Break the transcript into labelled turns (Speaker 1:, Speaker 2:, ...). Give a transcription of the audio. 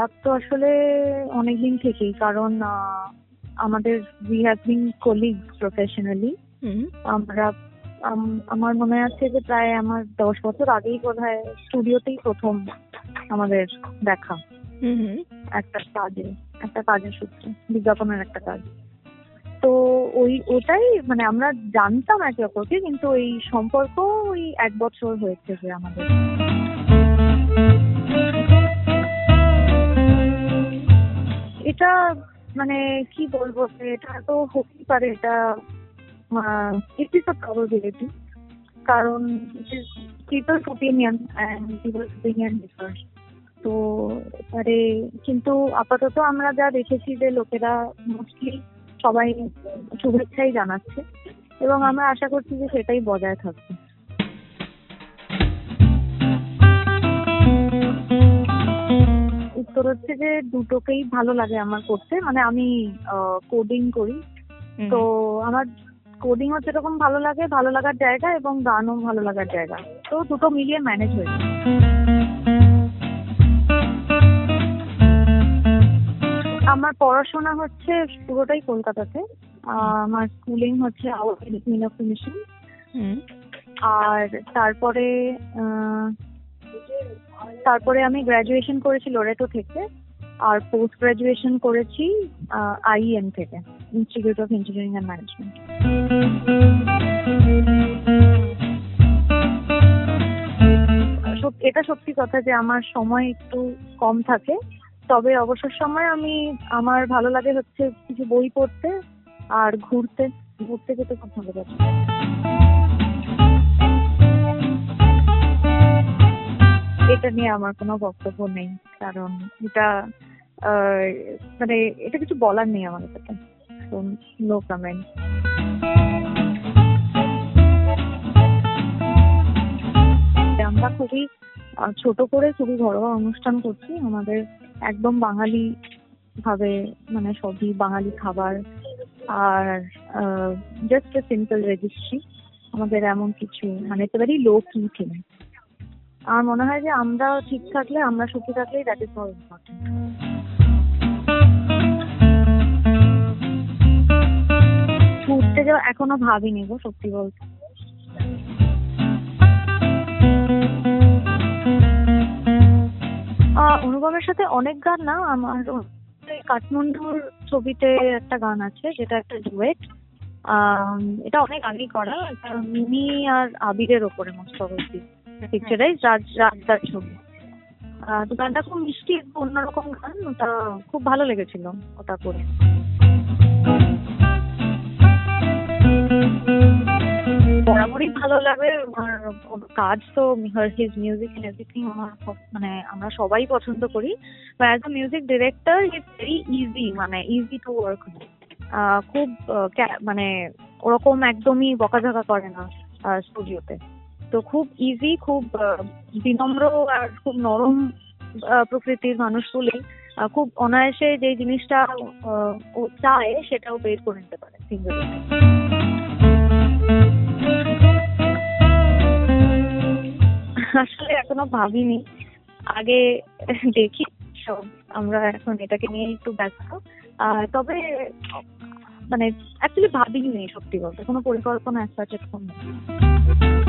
Speaker 1: আলাপ তো আসলে অনেকদিন থেকেই কারণ আমাদের we have been colleague professionally আমরা আমার মনে আছে যে প্রায় আমার দশ বছর আগেই বোধহয় স্টুডিওতেই প্রথম আমাদের দেখা। একটা কাজে একটা কাজের সূত্রে বিজ্ঞাপনের একটা কাজ। তো ওই ওটাই মানে আমরা জানতাম একে অপরকে কিন্তু ওই সম্পর্ক ওই এক বছর হয়েছে যে আমাদের। এটা মানে কি বলব, এটা তো হতেই পারে, এটা ইট ইস আ প্রবাবিলিটি কারণ people's opinion and people's opinion differ তো এবারে, কিন্তু আপাতত আমরা যা দেখেছি যে লোকেরা মোস্টলি সবাই শুভেচ্ছাই জানাচ্ছে এবং আমরা আশা করছি যে সেটাই বজায় থাকবে। হচ্ছে যে দুটোকেই ভালো লাগে আমার করতে। মানে আমি কোডিং করি। তো আমার কোডিংও যেরকম ভালো লাগে ভালো লাগার জায়গা এবং গানও ভালো লাগার জায়গা। তো দুটো মিলিয়ে ম্যানেজ হয়েছে আমার পড়াশোনা হচ্ছে পুরোটাই কলকাতাতে। আমার স্কুলিং হচ্ছে মিশন আর তারপরে তারপরে আমি গ্র্যাজুয়েশন করেছি লোরেটো থেকে, আর পোস্ট গ্র্যাজুয়েশন করেছি আইএম থেকে institute of engineering and management এটা সত্যি কথা যে আমার সময় একটু কম থাকে, তবে অবসর সময় আমি, আমার ভালো লাগে হচ্ছে কিছু বই পড়তে আর ঘুরতে ঘুরতে যেতে খুব ভালো লাগে। এটা নিয়ে আমার কোনো বক্তব্য নেই, কারণ এটা মানে এটা কিছু বলার নেই আমার কাছে নো কমেন্ট আমরা খুবই ছোট করে খুবই ঘরোয়া অনুষ্ঠান করছি, আমাদের একদম বাঙালি ভাবে মানে সবই বাঙালি খাবার, আর জাস্ট সিম্পল রেজিস্ট্রি আমাদের এমন কিছু মানে একেবারেই লো কি আমার মনে হয় যে আমরা ঠিক থাকলে, আমরা সুখী থাকলেই দ্যাট ইজ অল ইম্পর্টেন্ট ঘুরতে যাওয়া এখনও ভাবিনি গো, সত্যি বলতে। অনুপমের সাথে অনেক গান না? আমার কাঠমান্ডুর ছবিতে একটা গান আছে, যেটা একটা ডুয়েট এটা অনেক আগেই করা মিনি আর আবিরের ওপরে মোস্ট অবশ্যই পিকচারাইজ রাজ, রাজদার ছবি। তো গানটা খুব মিষ্টি, একটু অন্যরকম গান, ওটা খুব ভালো লেগেছিল ওটা করে বরাবরই ভালো লাগে কাজ তো হিজ মিউজিক এন্ড এভরিথিং আমার মানে আমরা সবাই পছন্দ করি। বা as a music director it's very easy মানে ইজি টু ওয়ার্ক খুব মানে ওরকম একদমই বকাঝকা করে না স্টুডিওতে তো খুব ইজি খুব বিনম্র আর খুব নরম প্রকৃতির মানুষ আহ, খুব অনায়াসে যে জিনিসটা ও চায় সেটাও বের করে নিতে পারে আসলে এখনও ভাবিনি। আগে দেখি সব আমরা এখন এটাকে নিয়ে একটু ব্যস্ত। তবে মানে অ্যাকচুয়ালি ভাবিনি সত্যি বলতে কোনো পরিকল্পনা একটা এরকম নেই।